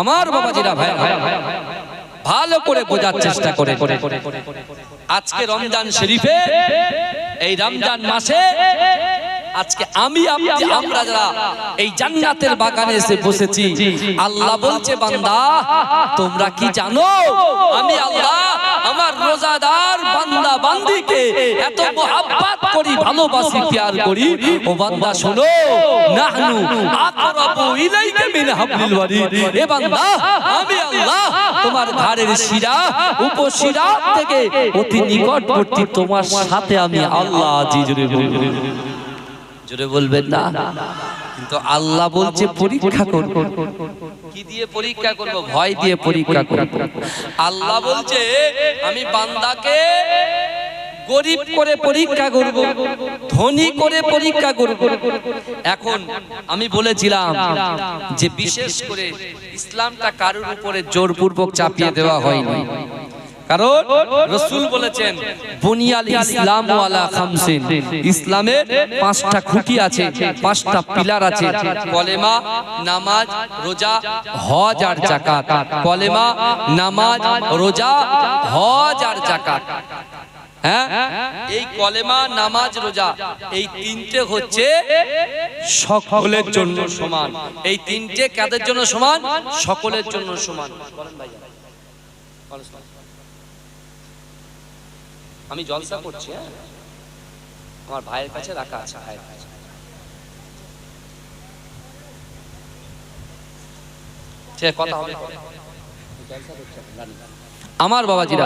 আমার বাবা বাবাজিরা ভাই, ভালো করে বোঝার চেষ্টা করে। আজকে রমজান শরীফে, এই রমজান মাসে আজকে আমি আমরা যারা এই জান্নাতের বাগানে এসে বসেছি, আল্লাহ বলছে, বান্দা, তোমরা কি জানো? আমি আল্লাহ আমার রোজাদার বান্দা বান্দিকে এত মোহাব্বত করি, ভালোবাসি প্যার করি। ও বান্দা, শোনো, নাহনু আকরাবু ইলাইকা মিন হাবলিল ওয়ারিদ এ বান্দা, আমি আল্লাহ তোমার ঘাড়ের শিরা, উপশিরা থেকে অতি নিকটবর্তী তোমার সাথে আমি আল্লাহ জি বলবেন জোরে বলবেন না। কিন্তু আল্লাহ বলছে, পরীক্ষা করব কি দিয়ে পরীক্ষা করব? ভয় দিয়ে পরীক্ষা করব আল্লাহ বলছে, আমি বান্দাকে গরিব করে পরীক্ষা করব, ধনী করে পরীক্ষা করব। এখন আমি বলেছিলাম যে বিশেষ করে ইসলামটা কারোর উপরে জোরপূর্বক চাপিয়ে দেওয়া হয়নি। কারণ রসুল বলেছেন বুনিয়াল ইসলাম ওয়ালা খামসিন। ইসলামের পাঁচটা খুঁটি আছে পাঁচটা পিলার আছে। কলেমা নামাজ রোজা হজ আর জাকাত কলেমা নামাজ রোজা হজ আর জাকাত হ্যাঁ? এই কলেমা নামাজ রোজা এই তিনটে হচ্ছে সকলের জন্য সমান। এই তিনটে কাদের জন্য সমান? সকলের জন্য সমান। আমি জলসা করছি হ্যাঁ? আমার ভাইয়ের কাছে রাখা আছে ভাইয়ের কাছে কথা হবে। আমার বাবাজিরা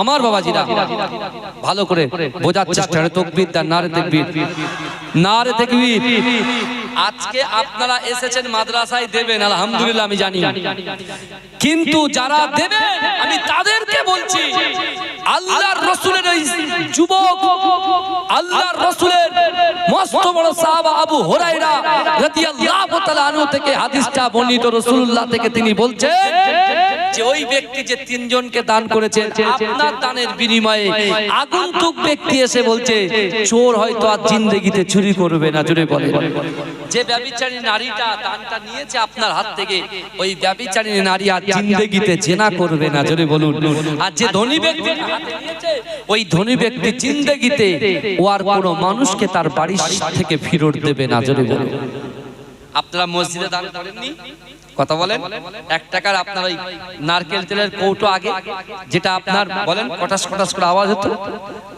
আমার বাবাজিরা, ভালো করে বোঝার চেষ্টা তকবীর দান, নারে তকবির। নারে তকবির। আজকে আপনারা এসেছেন মাদ্রাসায় দেবেন, আলহামদুলিল্লাহ আমি জানি। কিন্তু যারা দেবেন আমি তাদেরকে বলছি, আল্লাহর রসুলের যুবক, আল্লাহর রসুলের সাহাবা আবু হুরায়রা রাদিয়াল্লাহু তাআলা আনহু থেকে হাদিসটা বর্ণিত রাসূলুল্লাহ থেকে তিনি বলছেন যে ওই ব্যক্তি যে তিনজনকে দান করেছেন, আপনার দানের বিনিময়ে আগন্তুক ব্যক্তি এসে বলছে, চোর হয়তো আর জিন্দেগিতে চুরি করবে না, জোরে বলে যে ব্যভিচারী নারীটা দানটা নিয়েছে আপনার হাত থেকে, ওই ব্যভিচারী নারী আর জিন্দেগিতে জেনা করবে না, জোরে বলুন। আর যে ধনী ব্যক্তি ওই ধনী ব্যক্তি জিন্দেগিতে ও আর কোনো মানুষকে তার বাড়ি থেকে ফিরত দেবে না জোরে বলুন আপনারা মসজিদে দান করেননি? কথা বলেন। এক টাকার আপনার ওই নারকেল তেলের কৌটো আগে যেটা আপনার বলেন কটাস কটাস করে আওয়াজ হতো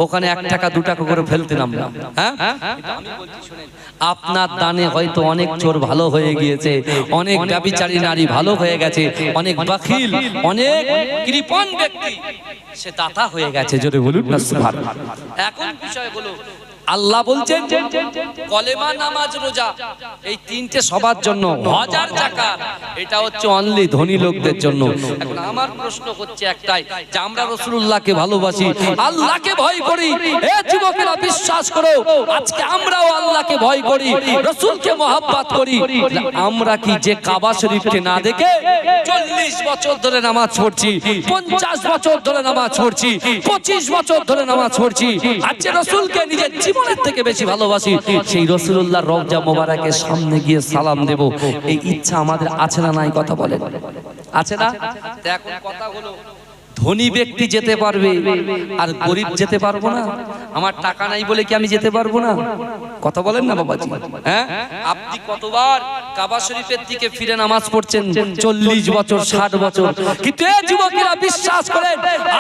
ওখানে এক টাকা দু টাকা করে ফেলতেন আমরা হ্যাঁ? কিন্তু আমি বলছি শুনেন, আপনার দানে হয়তো অনেক চোর ভালো হয়ে গিয়েছে অনেক ব্যবিচারী নারী ভালো হয়ে গেছে অনেক বাখিল অনেক কৃপণ ব্যক্তি। সে দাতা হয়ে গেছে জোরে বলুন না সুবহানাল্লাহ। এখন বিষয় হলো আল্লাহ বলছেন কলেমা, নামাজ, রোজা, এই তিনটে সবার জন্য হাজার টাকা এটা হচ্ছে অনলি ধনী লোকদের জন্য। এখন আমার প্রশ্ন হচ্ছে একটাই, যে আমরা রসুল্লাহকে ভালোবাসি, আল্লাহকে ভয় করি। এ যুবকেরা, বিশ্বাস করো, আজকে আমরাও আল্লাহকে ভয় করি, রসুলকে মহাব্বাত করি। আমরা কি যে কাবা শরীফকে না দেখে চল্লিশ বছর ধরে নামাজ পড়ছি, পঞ্চাশ বছর ধরে নামাজ পড়ছি, পঁচিশ বছর ধরে নামাজ পড়ছি, আজকে রসুলকে নিজের জীবনের থেকে বেশি ভালোবাসি। সেই রসুল্লাহ রবজা মোবারকের সামনে গিয়ে সালাম দেব। এই ইচ্ছা আমাদের আছে না নাই কথা বলে আছে না? এখন কথা হলো, ধনী ব্যক্তি যেতে পারবে আর গরিব যেতে পারব না? আমার টাকা নাই বলে কি আমি যেতে পারব না? কথা বলেন না বাবাজি। হ্যাঁ? আপনি কতবার কাবা শরীফের দিকে ফিরে নামাজ পড়ছেন চল্লিশ বছর, ষাট বছর। কিন্তু এই যুবকেরা বিশ্বাস করেন,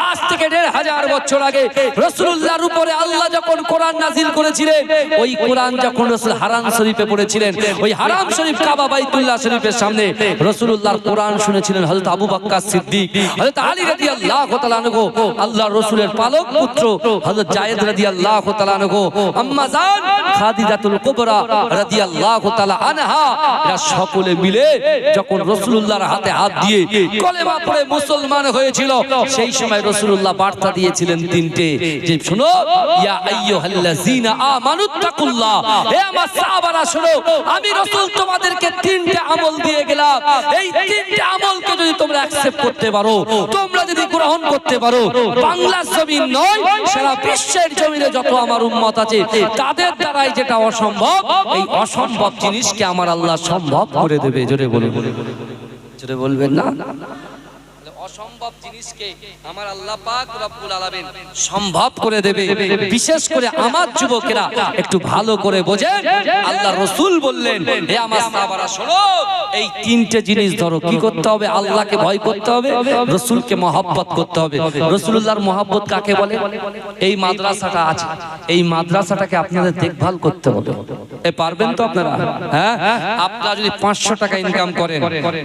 আজ থেকে দেড় হাজার বছর আগে রসুল্লাহর উপরে আল্লাহ যখন কোরআন নাজিল করেছিলেন, ওই কোরআন যখন রসুল হারাম শরীফে পড়েছিলেন, ওই হারাম শরীফ কাবা বাইতুল্লাহ শরীফের সামনে রসুল্লাহর কোরআন শুনেছিলেন হযরত আবু বাক্কা সিদ্দিক, হযরত আলী রাদিয়াল্লাহু তাআলা আনহু, আল্লাহর রাসূলের পালক পুত্র হযরত জায়েদ রাদিয়াল্লাহু তাআলা আনহু। আম্মা জান খাদিজাতুল কুবরা রাদিয়াল্লাহু তাআলা আনহা এরা সকলে মিলে যখন রাসূলুল্লাহর হাতে হাত দিয়ে কলেমা পড়ে মুসলমান হয়েছিল, সেই সময় রাসূলুল্লাহ বার্তা দিয়েছিলেন তিনটে, যে শুনো আমি রাসূল তোমাদেরকে তিনটে আমল দিয়ে গেলাম, এই তিনটে আমলকে যদি তোমরা অ্যাকসেপ্ট করতে পারো, তোমরা যদি গ্রহণ করতে পারো বাংলা জমিন নয়, সারা বিশ্বের জমিনে যত আমার উম্মত আছে, তাদের দ্বারাই যেটা অসম্ভব, এই অসম্ভব জিনিসকে আমার আল্লাহ সম্ভব করে দেবে জোরে বলে জোরে বলবেন না? অসম্ভব জিনিসকে আমার আল্লাহ পাক রব্বুল আলামিন সম্ভব করে দেবে। বিশেষ করে আমার যুবকেরা একটু ভালো করে বোঝেন। আল্লাহ রসুল বললেন হে আমার সাহাবারা শোনো এই তিনটে জিনিস ধরো। কি করতে হবে? আল্লাহকে ভয় করতে হবে? রসুলকে মহব্বত করতে হবে। রসুলুল্লাহর মহব্বত কাকে বলে? এই মাদ্রাসাটা আছে। এই মাদ্রাসাটাকে আপনাদের দেখভাল করতে হবে। এ পারবেন তো আপনারা? হ্যাঁ? আপনারা যদি পাঁচশো টাকা ইনকাম করেন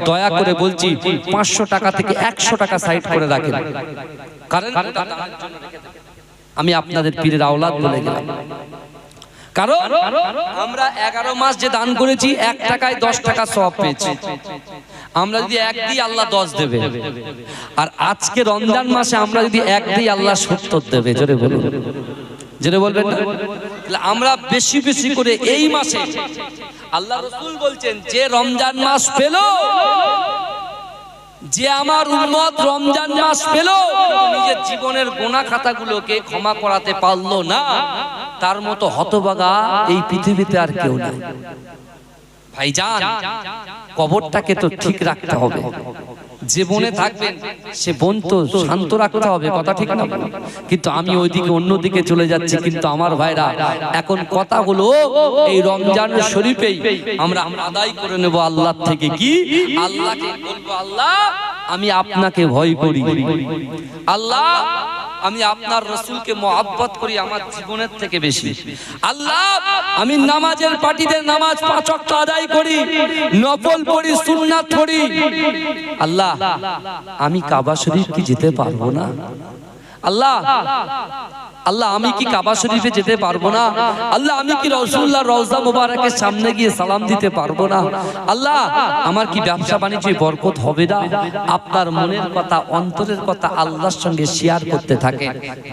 দয়া করে বলছি পাঁচশো টাকা থেকে একশো টাকা সাইড করে রাখেন। কারণ আমি আপনাদের পীরের আওলাদ বলে গেলাম। কারণ আমরা এগারো মাস যে দান করেছি এক টাকায় দশ টাকা সব পেয়েছি। আমরা যদি এক দিই আল্লাহ দশ দেবে। আর আজকে রমজান মাসে আমরা যদি এক দিই আল্লাহ সত্তর দেবে। জোরে বলুন। জোরে বলবেন আমরা বেশি বেশি করে এই মাসে আল্লাহ রসুল বলছেন যে রমজান মাস পেল যে আমার উন্মত রমজান মাস পেল, নিজের জীবনের গোনা খাতাগুলোকে ক্ষমা করাতে পারল না, তার মতো হতবাগা এই পৃথিবীতে আর কেউ নেই। ভাইজান, কবরটাকে তো ঠিক রাখতে হবে। যে বনে থাকবেন সে বন তো শান্ত রাখতে হবে কথা ঠিক না? কিন্তু আমি ওইদিকে অন্যদিকে চলে যাচ্ছি কিন্তু আমার ভাইরা এখন কথা হলো এই রমজান শরীফেই আমরা আদায় করে নেব আল্লাহ থেকে। কি? আল্লাহকে বলব আল্লাহ আমি আপনাকে ভয় করি। আল্লাহ, আমি আপনার রসুলকে মহাব্বত করি আমার জীবনের থেকে বেশি। আল্লাহ, আমি নামাজের পার্টিতে নামাজ পাঁচ আদায় করি, নফল পড়ি, সুন্নাত পড়ি। আল্লাহ, আমি কাবা শরীফ কি যেতে পারব না? আল্লাহ আল্লাহ, আমি কি কাবা শরীফে যেতে পারব না? আল্লাহ, আমি কি রসুল্লাহ রওজা মোবারকের সামনে গিয়ে সালাম দিতে পারব না? আল্লাহ, আমার কি ব্যবসা বাণিজ্যে বরকত হবে না? আপনার মনের কথা, অন্তরের কথা আল্লাহর সঙ্গে শেয়ার করতে থাকে।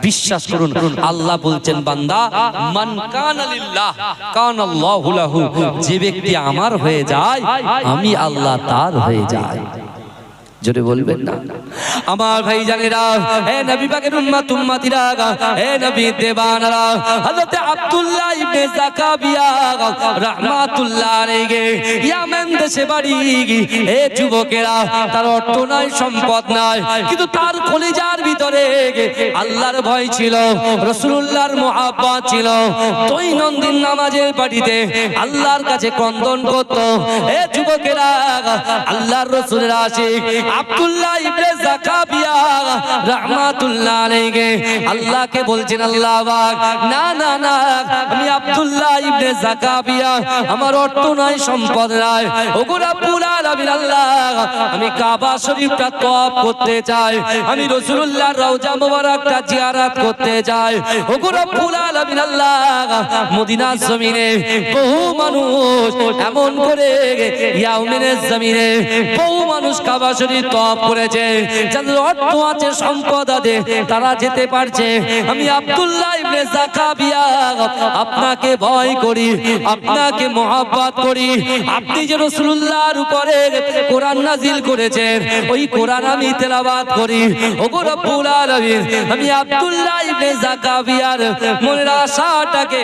বিশ্বাস করুন, আল্লাহ বলছেন, বান্দা, মান কানা লিল্লাহ কানাল্লাহু লাহু। যে ব্যক্তি আমার হয়ে যায়, আমি আল্লাহ তার হয়ে যায় জোরে বলবেন না। আমার ভাই জানেরা, হে নবী পাকের উম্মত, উম্মতিরা হে নবী দেবানরা, হযরত আব্দুল্লাহ ইবনে জাকাবিয়া রাহমাতুল্লাহ আলাইহি, ইয়ামেন দেশে বাড়ি হে যুবকেরা, তার অর্থ নাই, সম্পদ নাই, কিন্তু তার কলিজার ভিতরে আল্লাহর ভয় ছিল, রাসূলুল্লাহর মুহাব্বত ছিল, দৈনন্দিন নামাজের পাটিতে আল্লাহর কাছে ক্রন্দন করত, হে যুবকেরা আল্লাহর রাসূলের আশিক আব্দুল্লাহ ইবনে আমি আমার অর্থ নাই, সম্পদ নাই। আল্লাহ, আমি কাবা শরীফটা তওয়াফ করতে চাই। আমি রাসূলুল্লাহর রওজা মোবারকটা জিয়ারত করতে চাই। ওগো রব্বুল আল্লাহ, মদিনার জমিনে বহু মানুষ এমন করে, ইয়াউমিনের জমিনে বহু মানুষ কাবা শরীফ তপ করেছে। যাদের অর্থ আছে, সম্পদ আছে, তারা যেতে পারছে। আমি আব্দুল্লাহ ইবনে জাকাবিয়া, আপনাকে ভয় করি, আপনাকে মহব্বত করি। আপনি যে রাসূলুল্লাহর উপরে কোরআন নাজিল করেছেন, ওই কোরআন আমি তেলাওয়াত করি। ওগো রব্বুল আলামিন, আমি আব্দুল্লাহ ইবনে জাকাবিয়ার মনের আশাটাকে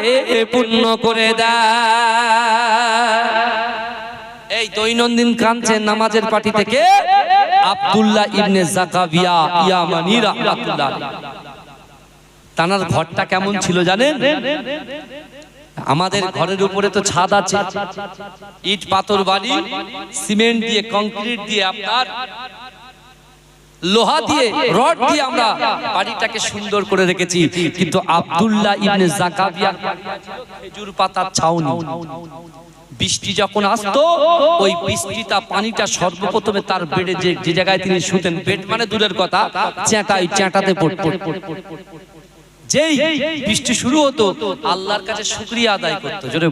পূর্ণ করে দেয়। এই দৈনন্দিন কাঁদছেন নামাজের পার্টি থেকে আব্দুল্লাহ ইবনে জাকাবিয়া ইয়ামানি রাহমাতুল্লাহ তানার ঘরটা কেমন ছিল জানেন? আমাদের ঘরের উপরে তো ছাদ আছে। ইট পাথর বালি, সিমেন্ট দিয়ে, কংক্রিট দিয়ে আপনার লোহা দিয়ে, রড দিয়ে আমরা বাড়িটাকে সুন্দর করে রেখেছি। কিন্তু আব্দুল্লাহ ইবনে জাকাবিয়ার খেজুর পাতার ছাউনি। বৃষ্টি যখন আসতো, ওই বৃষ্টিটা পানিটা সর্বপ্রথমে তার বেডে যে জায়গায় তিনি শুতেন, বেড মানে দূরের কথা চেঁটাই চেঁটাতে পড়তো। যেই বৃষ্টি শুরু হতো আল্লাহর কাছে শুকরিয়া আদায় করতো জোরে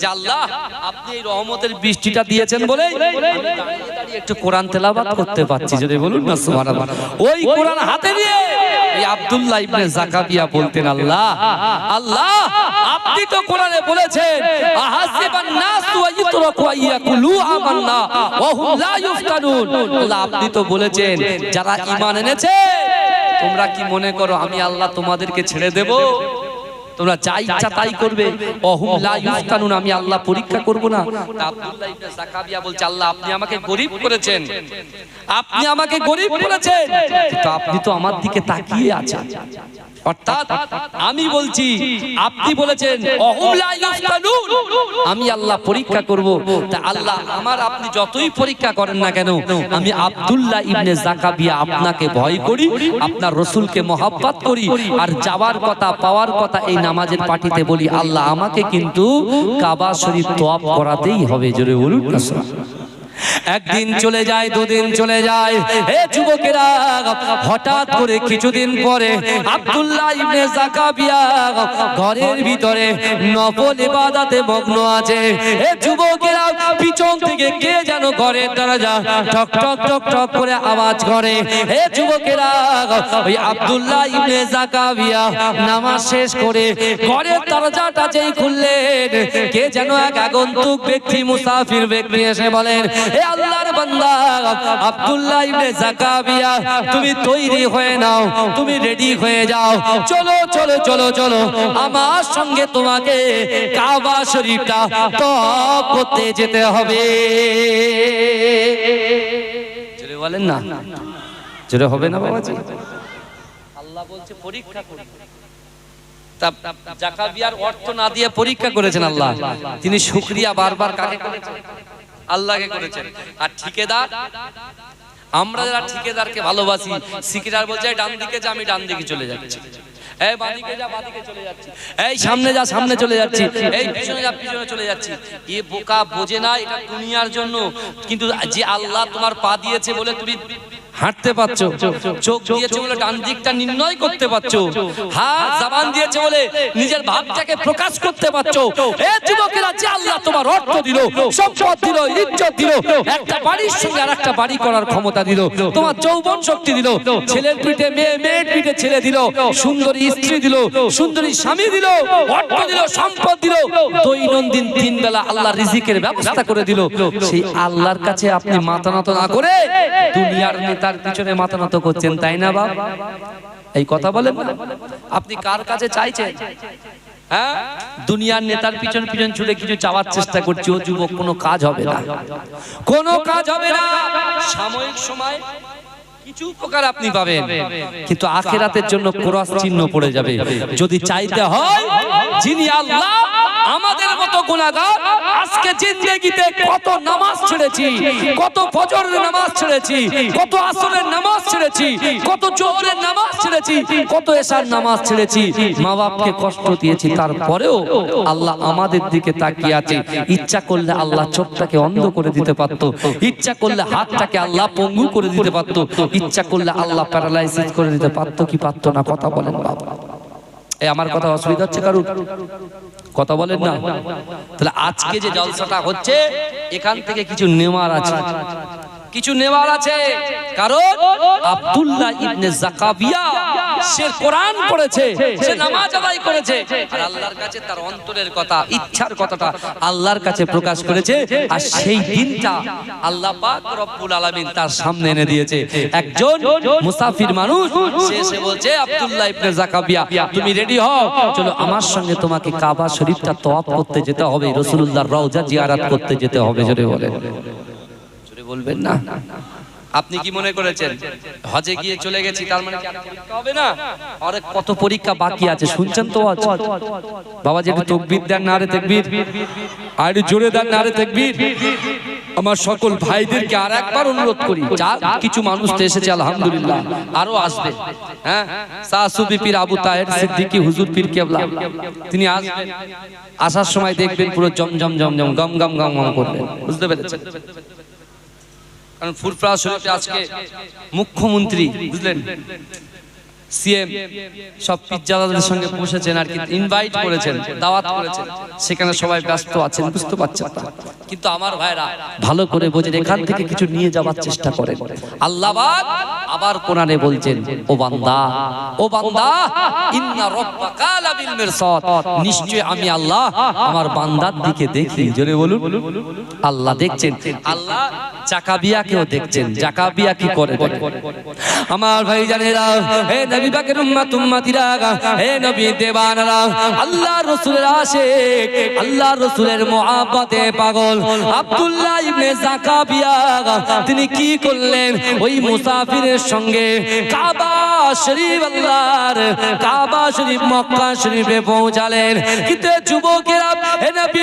যে আল্লাহ আপনি এই রহমতের বৃষ্টিটা দিয়েছেন বলে একটু কোরআন তেলাওয়াত করতে পারছি যদি বলুন না সুবহানাল্লাহ। ওই কোরআন হাতে নিয়ে এই আব্দুল্লাহ ইবনে জাকাবিয়া বলতেন আল্লাহ আল্লাহ আপনি তো কোরআনে বলেছেন আহাসিবান নাস ওয়া আইয়াকুলু আমান্না ওয়া হুম লা ইফতানুন আল্লাহ আপনি তো বলেছেন যারা ঈমান এনেছে তোমরা কি মনে করো আমি আল্লাহ তোমাদেরকে ছেড়ে দেব? তোমরা যা ইচ্ছা তাই করবে। আমি আল্লাহ পরীক্ষা করব না। বলছে, আল্লাহ, আপনি আমাকে গরিব করেছেন। আপনি আমাকে গরিব করেছেন। আপনি তো আমার দিকে তাকিয়ে আছেন। অর্থাৎ আমি বলছি, আপনি বলেছেন আমি আল্লাহ পরীক্ষা করব। তা আল্লাহ আমার আপনি যতই পরীক্ষা করেন না কেন, আমি আব্দুল্লাহ ইবনে জাকাবিয়া আপনাকে ভয় করি, আপনার রসুলকে মহাব্বত করি, আর যাওয়ার কথা, পাওয়ার কথা এই নামাজের পার্টিতে বলি, আল্লাহ আমাকে কিন্তু কাবা শরীফ তোয়াব করাতেই হবে, জোরে বলুন না একদিন চলে যায় দুদিন চলে যায়। হে যুবকেরা হঠাৎ করে কিছুদিন পরে আব্দুল্লাহ ইবনে জাকাবিয়া ঘরের ভিতরে নফল ইবাদতে মগ্ন আছে। হে যুবকেরা পিছন থেকে কে যেন ঘরের দরজা ঠক ঠক ঠক ঠক করে আওয়াজ করে। হে যুবকেরা ওই আব্দুল্লাহ ইবনে জাকাবিয়া নামাজ শেষ করে ঘরের দরজাটা যেই খুললেন কে যেন এক আগন্তুক ব্যক্তি মুসাফির ব্যক্তি এসে বলেন হে আল্লাহর বান্দা, আব্দুল্লাহ ইবনে জাকাবিয়া, তুমি তৈরি হয়ে নাও, তুমি রেডি হয়ে যাও। চলো চলো চলো চলো, আমার সঙ্গে তোমাকে কাবা শরীফটা তপ করতে যেতে হবে। জোরে বলেন না। জোরে হবে না বাবাজি? আল্লাহ বলছে, পরীক্ষা করুন তা জাকাবিয়ার অর্থ না দিয়ে পরীক্ষা করেছেন আল্লাহ। তিনি শুকরিয়া বারবার কাকে করেছেন? আল্লাহকে করেছেন। আর ঠিকাদার? আমরা যারা ঠিকাদারকে ভালোবাসি সিকিদার বলছে, "এই ডান দিকে যা, আমি ডান দিকে চলে যাচ্ছি। এই সামনে যা, সামনে চলে যাচ্ছি। এই পিছনে যা, পিছনে চলে যাচ্ছি। এ বোকা বোঝে এটা দুনিয়ার জন্য। কিন্তু যে আল্লাহ তোমার পা দিয়েছে বলে তুমি হাঁটতে পারছ চোখ দিয়েছে বলে ডান দিকটা নির্ণয় করতে পারছ হাত জবান দিয়েছে বলে নিজের ভাবটাকে প্রকাশ করতে পারছ। এ যুবকেরা যে আল্লাহ তোমার অর্থ দিল সম্পদ দিল ইজ্জত দিল একটা বাড়ির সঙ্গে আর একটা বাড়ি করার ক্ষমতা দিল তোমার যৌবন শক্তি দিল ছেলের পিঠে মেয়ে মেয়ের পিঠে ছেলে দিল সুন্দরী স্ত্রী দিল সুন্দরী স্বামী দিল অর্থ দিল সম্পদ দিল। দৈনন্দিন তিন বেলা আল্লাহ রিজিকের ব্যবস্থা করে দিল। সেই আল্লাহর কাছে আপনি মাথা নত না করে দুনিয়ার নেতার পিছনে মাথা নত করছেন, তাই না বাপ? এই কথা বলেন? আপনি কার কাছে চাইছেন? হ্যাঁ? দুনিয়ার নেতার পিছন পিছন ছুটে কিছু চাওয়ার চেষ্টা করছি, ও যুবক, কোনো কাজ হবে না। কোনো কাজ হবে না। সাময়িক সময় কিছু উপকার আপনি পাবেন। কিন্তু আখেরাতের জন্য ক্রস চিহ্ন পড়ে যাবে। যদি চাইতে হয় যিনি আল্লাহ আমাদের মতো গুনাহগার আজকে জিন্দেগিতে কত নামাজ ছেড়েছি কত ফজরের নামাজ ছেড়েছি কত আসরের নামাজ ছেড়েছি কত জোহরের নামাজ ছেড়েছি কত এশার নামাজ ছেড়েছি। মা বাপকে কষ্ট দিয়েছি তারপরেও আল্লাহ আমাদের দিকে তাকিয়ে আছে। ইচ্ছা করলে আল্লাহ চোখটাকে অন্ধ করে দিতে পারতো। ইচ্ছা করলে হাতটাকে আল্লাহ পঙ্গু করে দিতে পারতো। ইচ্ছা করলে আল্লাহ প্যারালাইসিস করে দিতে পারতো কি পারতো না, কথা বলেন বাবা এই আমার কথা অসুবিধা হচ্ছে কারুর? কথা বলেন না। তাহলে আজকে যে জলসাটা হচ্ছে, এখান থেকে কিছু নেওয়ার আছে। কিছু নেওয়ার আছে। কারণ আব্দুল্লাহ ইবনে জাকাবিয়া সে কোরআন পড়েছে, সে নামাজ আদায় করেছে। আর আল্লাহর কাছে তার অন্তরের কথা, ইচ্ছার কথাটা আল্লাহর কাছে প্রকাশ করেছে। আর সেই দিনটা আল্লাহ পাক রব্বুল আলামিন তার সামনে এনে দিয়েছে। একজন মুসাফির মানুষ, সে এসে বলছে, আব্দুল্লাহ ইবনে জাকাবিয়া, তুমি রেডি হও? চলো আমার সঙ্গে তোমাকে কাবা শরীফটা তওয়াফ করতে যেতে হবে, রাসূলুল্লাহর রওজা জিয়ারত করতে যেতে হবে। জোরে জোরে বলবেন না। আপনি কি মনে করেছেন? হজে গিয়ে চলে গেছি, তার মানে হবে না? আরে কত পরীক্ষা বাকি আছে, শুনছেন তো বাবা যে তকবির দেন না রে তকবির। আর জোরে দেন না রে তকবির। আমার সকল ভাইদেরকে আর একবার অনুরোধ করি যা কিছু মানুষ তো এসেছে, আলহামদুলিল্লাহ, আরও আসবে। হ্যাঁ? সাসুবি পীর আবু তাহের সিদ্দিকী, হুজুর পীর কেবলা। তিনি আসবেন। আসার সময় দেখবেন পুরো জমজম জমজম, গম গম গম গম করবেন। বুঝতে পেরেছেন? কারণ ফুরফরা শরীফে আজকে মুখ্যমন্ত্রী, বুঝলেন? সিএম সব পিজ্জাদাদের সঙ্গে বসেছেন আর কি ইনভাইট করেছেন, দাওয়াত করেছেন, সেখানে সবাই ব্যস্ত আছেন, বুঝতে পারছেন। কিন্তু আমার ভাইরা ভালো করে বোঝেন, এখান থেকে কিছু নিয়ে যাওয়ার চেষ্টা করেন। আল্লাহ আবার কোরআনে বলছেন, ও বান্দা ও বান্দা, ইন্না রাব্বাকা লাবিল মিরসাদ। নিশ্চয় আমি আল্লাহ আমার বান্দার দিকে দেখি। জোরে বলুন। আল্লাহ দেখছেন। আল্লাহ জাকাবিয়াকেও দেখছেন জাকাবিয়া কি করে আমার ভাই জানেরা, হে নবী হে নবী রাসূলের আশিক রাসূলের মুহাব্বতে পাগল আব্দুল্লাহ ইবনে জাকাবিয়া, তিনি কি করলেন? ওই মুসাফিরের সঙ্গে কাবা শরীফ আল্লাহর, কাবা শরীফ, মক্কা শরীফে পৌঁছালেন। কিন্তু যুবকেরা, হে নবী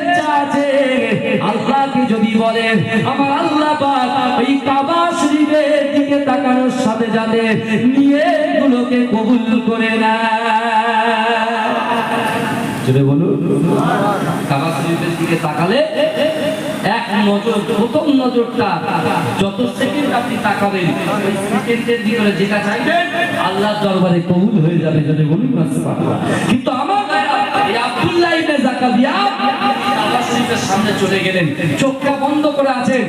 আছে। আল্লাহকে যদি বলেন, আমার আল্লাহ পাক কাবা শরীফের দিকে তাকানোর সাথে সাথে নিয়ে গুলোকে কবুল করে না বলুন। কাবা শরীফের দিকে তাকালে এক নজর, প্রথম নজরটা যত সেকেন্ড আপনি তাকাবেন, ওই সেকেন্ডের ভিতরে যেটা চাইবেন, আল্লাহর দরবারে কবুল হয়ে যাবে। যদি। কিন্তু আমার আব্দুল্লাহ ইবনে শরীফের সামনে চলে গেলেন, চোখটা বন্ধ করে আছেন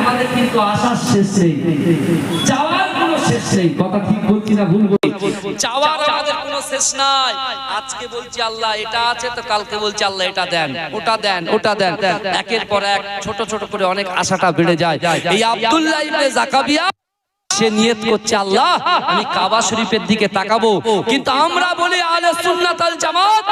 আমাদের কিন্তু আশার শেষ নেই। কোনো শেষ নেই, কথা ঠিক বলছি না ভুল আল্লাহ একের পর এক ছোট ছোট করে অনেক আশাটা বেড়ে যায়। সে নিয়ত করছে, আল্লাহ, আমি কাবা শরীফের দিকে তাকাবো। কিন্তু আমরা বলি আলে সুন্নাত আল জামাত